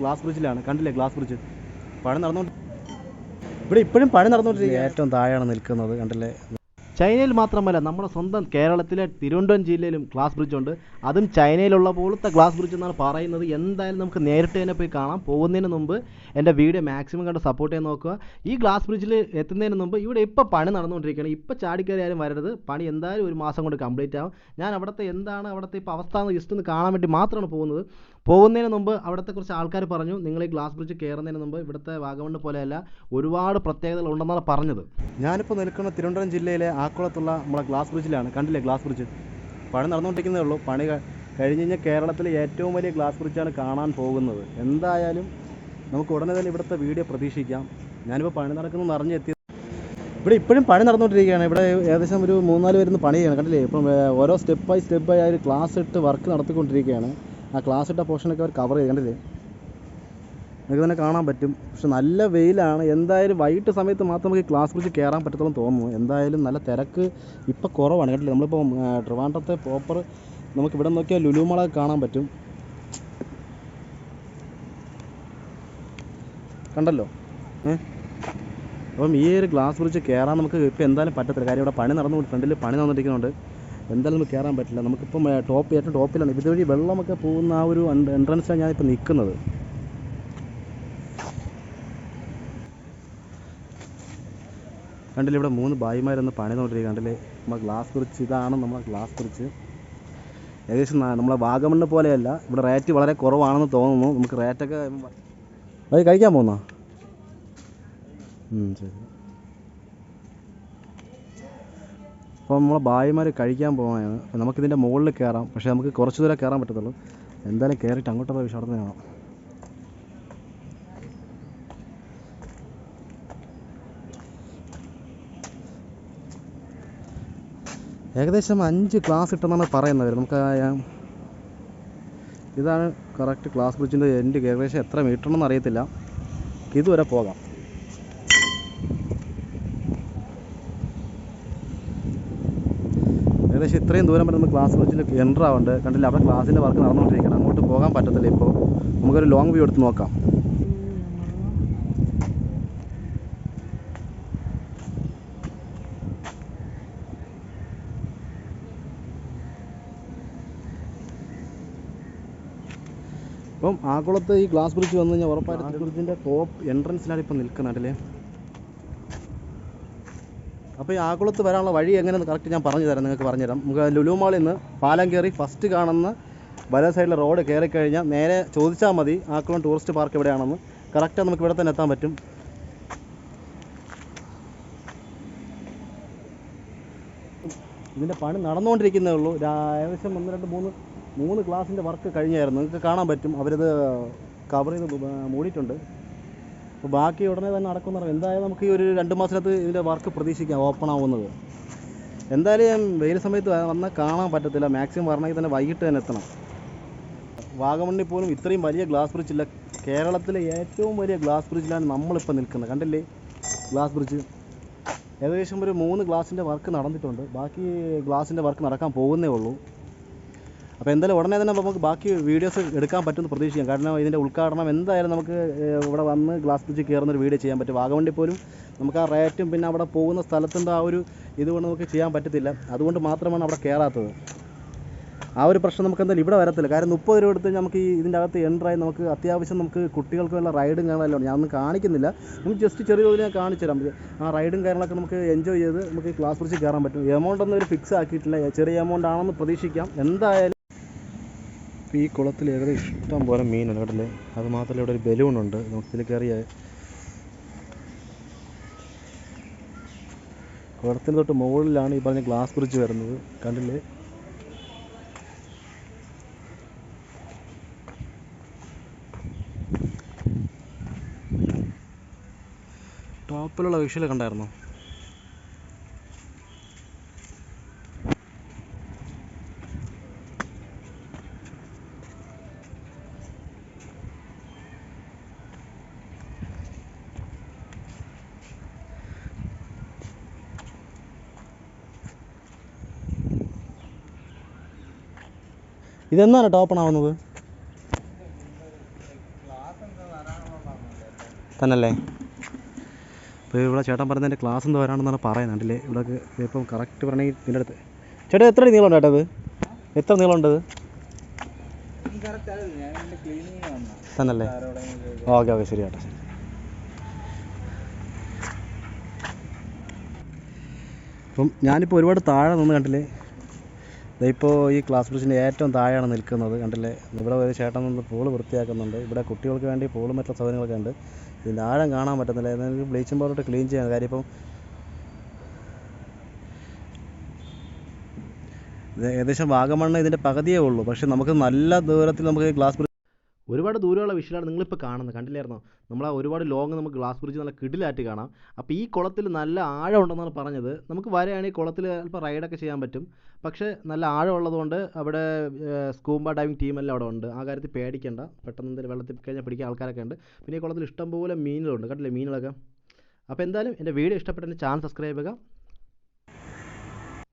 Glass ബ്രിഡ്ജിലാണ് കണ്ടില്ലേ glass bridge പണി നടന്നുകൊണ്ട് ഇവിടെ ഇപ്പോഴും പണി നടന്നുകൊണ്ടിരിക്കുക ഏറ്റവും താഴെയാണ് നിൽക്കുന്നത് കണ്ടില്ലേ? ചൈനയിൽ മാത്രമല്ല നമ്മുടെ സ്വന്തം കേരളത്തിലെ തിരുവനന്തപുരം ജില്ലയിലും ഗ്ലാസ് ബ്രിഡ്ജ് ഉണ്ട്. അതും ചൈനയിലുള്ള പോലത്തെ ഗ്ലാസ് ബ്രിഡ്ജ് എന്നാണ് പറയുന്നത്. എന്തായാലും നമുക്ക് നേരിട്ട് തന്നെ പോയി കാണാം. പോകുന്നതിന് മുമ്പ് എന്റെ വീഡിയോ മാക്സിമം കണ്ട് സപ്പോർട്ട് ചെയ്യാൻ നോക്കുക. ഈ ഗ്ലാസ് ബ്രിഡ്ജിൽ എത്തുന്നതിന് മുമ്പ് ഇവിടെ ഇപ്പോൾ പണി നടന്നുകൊണ്ടിരിക്കുകയാണ്. ഇപ്പോൾ ചാടിക്കയറി ആരും വരരുത്. പണി എന്തായാലും ഒരു മാസം കൊണ്ട് കംപ്ലീറ്റ് ആവും. ഞാൻ അവിടുത്തെ എന്താണ് അവിടുത്തെ ഇപ്പോൾ അവസ്ഥ എന്ന് ജസ്റ്റ് ഒന്ന് കാണാൻ വേണ്ടി മാത്രമാണ് പോകുന്നത്. പോകുന്നതിന് മുമ്പ് അവിടുത്തെ കുറച്ച് ആൾക്കാർ പറഞ്ഞു നിങ്ങൾ ഈ ഗ്ലാസ് ബ്രിഡ്ജ് കയറുന്നതിന് മുമ്പ് ഇവിടുത്തെ വാഗമണ്ണ് പോലെയല്ല ഒരുപാട് പ്രത്യേകതകൾ ഉണ്ടെന്നാണ് പറഞ്ഞത്. ഞാനിപ്പോൾ നിൽക്കുന്ന തിരുവനന്തപുരം ജില്ലയിലെ ആക്കുളത്തുള്ള നമ്മളെ ഗ്ലാസ് ബ്രിഡ്ജിലാണ് കണ്ടില്ലേ ഗ്ലാസ് ബ്രിഡ്ജ് പണി നടന്നുകൊണ്ടിരിക്കുന്നേ ഉള്ളൂ. പണി കഴിഞ്ഞ് കഴിഞ്ഞാൽ കേരളത്തിലെ ഏറ്റവും വലിയ ഗ്ലാസ് ബ്രിഡ്ജാണ് കാണാൻ പോകുന്നത്. എന്തായാലും നമുക്ക് ഉടനെ തന്നെ ഇവിടുത്തെ വീഡിയോ പ്രതീക്ഷിക്കാം. ഞാനിപ്പോൾ പണി നടക്കുന്നു അറിഞ്ഞെത്തി ഇവിടെ ഇപ്പോഴും പണി നടന്നുകൊണ്ടിരിക്കുകയാണ്. ഇവിടെ ഏകദേശം ഒരു മൂന്നാൽ പേരുന്ന് പണി ചെയ്യണം. കണ്ടില്ലേ? ഇപ്പം ഓരോ സ്റ്റെപ്പ് ബൈ സ്റ്റെപ്പ് ബൈ ആ ഒരു ക്ലാസ് ഇട്ട് വർക്ക് നടത്തിക്കൊണ്ടിരിക്കുകയാണ്. ആ ക്ലാസ് ഇട്ട പോർഷനൊക്കെ അവർ കവർ ചെയ്ത്. കണ്ടില്ലേ? നിങ്ങൾക്ക് തന്നെ കാണാൻ പറ്റും. പക്ഷെ നല്ല വെയിലാണ്. എന്തായാലും വൈകിട്ട് സമയത്ത് മാത്രം നമുക്ക് ക്ലാസ് ബ്രിഡ്ജ് കയറാൻ പറ്റത്തുള്ളൂ തോന്നുന്നു. എന്തായാലും നല്ല തിരക്ക് ഇപ്പോൾ കുറവാണ് കേട്ടില്ല? നമ്മളിപ്പോൾ ട്രിവാൻഡ്രത്തെ പ്രോപ്പർ നമുക്ക് ഇവിടെ നോക്കിയാൽ ലുലുമള കാണാൻ പറ്റും. കണ്ടല്ലോ? ഏഹ് അപ്പം ഈ ഒരു ഗ്ലാസ് ബ്രിഡ്ജ് കയറാൻ നമുക്ക് ഇപ്പോൾ എന്തായാലും പറ്റത്തില്ല. കാര്യം ഇവിടെ പണി നടന്നു ഫ്രണ്ടിൽ പണി നടന്നിരിക്കുന്നുണ്ട്. എന്തായാലും നമുക്ക് കയറാൻ പറ്റില്ല. നമുക്കിപ്പം ടോപ്പ് ഏറ്റവും ടോപ്പിലാണ് ഇതുവഴി വെള്ളമൊക്കെ പോകുന്ന ആ ഒരു എൻട്രൻസിലാണ് ഞാനിപ്പോൾ നിൽക്കുന്നത് കണ്ടില്ലേ ഇവിടെ മൂന്ന് ഭായിമാരൊന്ന് പണി നോക്കിയിരിക്കുക കണ്ടില്ലേ? നമ്മളെ ഗ്ലാസ് ബ്രിഡ്ജ് ഇതാണ് നമ്മളെ ഗ്ലാസ് ബ്രിഡ്ജ് ഏകദേശം നമ്മളെ വാഗമണ്ണ് പോലെയല്ല ഇവിടെ റേറ്റ് വളരെ കുറവാണെന്ന് തോന്നുന്നു. നമുക്ക് റേറ്റൊക്കെ അത് കഴിക്കാൻ പോകുന്നോ ശരി. അപ്പോൾ നമ്മളെ ഭായിമാർ കഴിക്കാൻ പോകാനാണ് നമുക്കിതിന്റെ മുകളിൽ കയറാം പക്ഷേ നമുക്ക് കുറച്ച് ദൂരം കയറാൻ പറ്റത്തുള്ളൂ. എന്തായാലും കയറിയിട്ട് അങ്ങോട്ടുള്ള നിന്ന് കാണാം ഏകദേശം അഞ്ച് ക്ലാസ് ഇട്ടെന്നാണ് പറയുന്നത്. നമുക്ക് ഇതാണ് കറക്റ്റ് ക്ലാസ് ബ്രിഡ്ജിന്റെ എൻഡ് ഏകദേശം എത്ര മീറ്റർ അറിയത്തില്ല. ഇതുവരെ പോകാം. ഏകദേശം ഇത്രയും ദൂരം വരെ ക്ലാസ് ബ്രിഡ്ജിൽ എന്റർ ആവുന്നുണ്ട് കണ്ടില്ല അവിടെ ക്ലാസ്സിന്റെ വർക്ക് നടന്നുകൊണ്ടിരിക്കണം അങ്ങോട്ട് പോകാൻ പറ്റത്തില്ല ഇപ്പോൾ. നമുക്കൊരു ലോങ് വ്യൂ എടുത്ത് നോക്കാം. അപ്പം ആക്കുളത്ത് ഈ ഗ്ലാസ് ബ്രിഡ്ജ് വന്നു കഴിഞ്ഞാൽ ഉറപ്പായിട്ട് ഗ്ലാസ് ബ്രിഡ്ജിന്റെ ടോപ്പ് എൻട്രൻസിലാണ് ഇപ്പം നിൽക്കുന്നുണ്ടല്ലേ അപ്പോൾ ഈ ആകുളത്ത് വരാനുള്ള വഴി എങ്ങനെയെന്ന് കറക്റ്റ് ഞാൻ പറഞ്ഞു തരാം നിങ്ങൾക്ക് പറഞ്ഞു തരാം. നമുക്ക് ലുലു മാളിൽ നിന്ന് പാലം കയറി ഫസ്റ്റ് കാണുന്ന വല സൈഡിലെ റോഡ് കയറി കഴിഞ്ഞാൽ നേരെ ചോദിച്ചാൽ മതി ആക്കുളം ടൂറിസ്റ്റ് പാർക്ക് എവിടെയാണെന്ന്. കറക്റ്റ് നമുക്ക് ഇവിടെ തന്നെ എത്താൻ പറ്റും. ഇതിന്റെ പണി നടന്നുകൊണ്ടിരിക്കുന്നേ ഉള്ളൂ. ഏകദേശം ഒന്ന് രണ്ട് മൂന്ന് മൂന്ന് ക്ലാസ്സിന്റെ വർക്ക് കഴിഞ്ഞായിരുന്നു. നിങ്ങൾക്ക് കാണാൻ പറ്റും. അവരിത് കവർ ചെയ്ത് മൂടിയിട്ടുണ്ട്. അപ്പോൾ ബാക്കി ഉടനെ തന്നെ പറയാം. എന്തായാലും നമുക്ക് ഈ ഒരു രണ്ട് മാസത്തിനകത്ത് ഇതിന്റെ വർക്ക് പ്രതീക്ഷിക്കാം. ഓപ്പൺ ആവുന്നത്. എന്തായാലും വെയിൽ സമയത്ത് വന്നാൽ കാണാൻ പറ്റത്തില്ല. മാക്സിമം വരണമെങ്കിൽ തന്നെ വൈകിട്ട് തന്നെ എത്തണം. വാഗമണ്ണിൽ പോലും ഇത്രയും വലിയ ഗ്ലാസ് ബ്രിഡ്ജ് ഇല്ല. കേരളത്തിലെ ഏറ്റവും വലിയ ഗ്ലാസ് ബ്രിഡ്ജിലാണ് നമ്മളിപ്പോൾ നിൽക്കുന്നത്. കണ്ടില്ലേ? ഗ്ലാസ് ബ്രിഡ്ജ് ഏകദേശം ഒരു മൂന്ന് ഗ്ലാസിന്റെ വർക്ക് നടന്നിട്ടുണ്ട്. ബാക്കി ഗ്ലാസിന്റെ വർക്ക് നടക്കാൻ പോകുന്നേ ഉള്ളൂ. അപ്പോൾ എന്തായാലും ഉടനെ തന്നെ നമുക്ക് ബാക്കി വീഡിയോസ് എടുക്കാൻ പറ്റുമെന്ന് പ്രതീക്ഷിക്കാം. കാരണം ഇതിന്റെ ഉദ്ഘാടനം എന്തായാലും നമുക്ക് ഇവിടെ വന്ന് ഗ്ലാസ് ബ്രിഡ്ജ് കയറുന്ന ഒരു വീഡിയോ ചെയ്യാൻ പറ്റും. വാഗവണ്ടി പോലും നമുക്ക് ആ റേറ്റും പിന്നെ അവിടെ പോകുന്ന സ്ഥലത്തിന്റെ ആ ഒരു ഇതുകൊണ്ട് നമുക്ക് ചെയ്യാൻ പറ്റത്തില്ല. അതുകൊണ്ട് മാത്രമാണ് അവിടെ കയറാത്തത്. ആ ഒരു പ്രശ്നം നമുക്ക് എന്തായാലും ഇവിടെ വരത്തില്ല. കാരണം മുപ്പത് രൂപ എടുത്ത് നമുക്ക് ഈ ഇതിന്റെ അകത്ത് എൻട്രായി നമുക്ക് അത്യാവശ്യം നമുക്ക് കുട്ടികൾക്കുള്ള റൈഡും ഉണ്ട് ഞാനൊന്നും കാണിക്കുന്നില്ല. നമുക്ക് ജസ്റ്റ് ചെറിയ തോതിൽ ഞാൻ കാണിച്ചു തരാം. ആ റൈഡും കാര്യങ്ങളൊക്കെ നമുക്ക് എൻജോയ് ചെയ്ത് നമുക്ക് ക്ലാസ് കുറിച്ച് കയറാൻ പറ്റും. എമൗണ്ട് ഒന്നും ഒരു ഫിക്സ് ആക്കിയിട്ടില്ല. ചെറിയ എമൗണ്ട് ആണെന്ന് പ്രതീക്ഷിക്കാം. എന്തായാലും ഈ കുളത്തിൽ ഏകദേശം ഇഷ്ടം പോലെ മീനുണ്ട് കണ്ടില്ലേ അത് മാത്രമല്ല ഇവിടെ ഒരു ബലൂൺ ഉണ്ട്. നമുക്ക് ഇതിൽ കയറിയ കുളത്തിന് തൊട്ട് മുകളിലാണ് ഈ പറഞ്ഞ ഗ്ലാസ് ബ്രിഡ്ജ് വരുന്നത്. കണ്ടില്ലേ? ടോപ്പിലുള്ള വിഷ്വൽ കണ്ടായിരുന്നോ? ഇതെന്നാണ് ടോപ്പൺ ആവുന്നത്? തന്നല്ലേ? അപ്പോൾ ഇവിടെ ചേട്ടൻ പറയുന്നതിന്റെ ക്ലാസ് എന്തോ വരാണെന്നാണ് പറയുന്നത്. കണ്ടില്ലേ? ഇവിടെ ഇപ്പം കറക്റ്റ് പറയണമെങ്കിൽ ഇതിന്റെ അടുത്ത്. ചേട്ടാ എത്ര അടി നീളമുണ്ട് ചേട്ടാ ഇത്? എത്ര ഉണ്ട് തന്നല്ലേ? ഓക്കെ ഓക്കെ ശരി ചേട്ടാ അപ്പം ഞാനിപ്പോൾ ഒരുപാട് താഴെ നിന്ന് കണ്ടില്ലേ? ദേ ഇപ്പോൾ ഈ ക്ലാസ് ബ്രിഡ്ജിന്റെ ഏറ്റവും താഴെയാണ് നിൽക്കുന്നത്. കണ്ടില്ലേ? ഇവിടെ ഒരു ചേട്ടൻ നിന്ന് പൂൾ വൃത്തിയാക്കുന്നുണ്ട്. ഇവിടെ കുട്ടികൾക്ക് വേണ്ടി പൂളും മറ്റുള്ള സൗകര്യങ്ങളൊക്കെ ഉണ്ട്. ഇതിന്റെ ആഴം കാണാൻ പറ്റുന്നില്ല എന്നാൽ ബ്ലീച്ചിങ് പൗഡറിട്ട് ക്ലീൻ ചെയ്യാൻ. കാര്യം ഇപ്പം ഏകദേശം വാഗമണ്ണ് ഇതിന്റെ പകുതിയേ ഉള്ളൂ. പക്ഷേ നമുക്ക് നല്ല ദൂരത്തിൽ നമുക്ക് ബ്രിഡ്ജ് ഒരുപാട് ദൂരമുള്ള വിഷയമാണ് നിങ്ങളിപ്പോൾ കാണുന്നത്. കണ്ടില്ലായിരുന്നോ? നമ്മൾ ആ ഒരുപാട് ലോങ് നമുക്ക് ഗ്ലാസ് ബ്രിഡ്ജ് നല്ല കിടിലായിട്ട് കാണാം. അപ്പോൾ ഈ കുളത്തിൽ നല്ല ആഴം ഉണ്ടെന്നാണ് പറഞ്ഞത്. നമുക്ക് വരെയാണെങ്കിൽ കുളത്തിൽ അല്പം റൈഡൊക്കെ ചെയ്യാൻ പറ്റും. പക്ഷേ നല്ല ആഴം ഉള്ളതുകൊണ്ട് അവിടെ സ്കൂബ ഡൈവിംഗ് ടീമെല്ലാം അവിടെ ഉണ്ട്. ആ കാര്യത്തിൽ പേടിക്കേണ്ട. പെട്ടെന്ന് എന്തെങ്കിലും വെള്ളത്തിൽ കഴിഞ്ഞാൽ പിടിക്കാൻ ആൾക്കാരൊക്കെ ഉണ്ട്. പിന്നെ ഈ കുളത്തിൽ ഇഷ്ടംപോലെ മീനുകളുണ്ട്. കണ്ടില്ലേ മീനുകളൊക്കെ? അപ്പോൾ എന്തായാലും എന്റെ വീഡിയോ ഇഷ്ടപ്പെട്ട ചാനൽ സബ്സ്ക്രൈബ് ചെയ്യുക.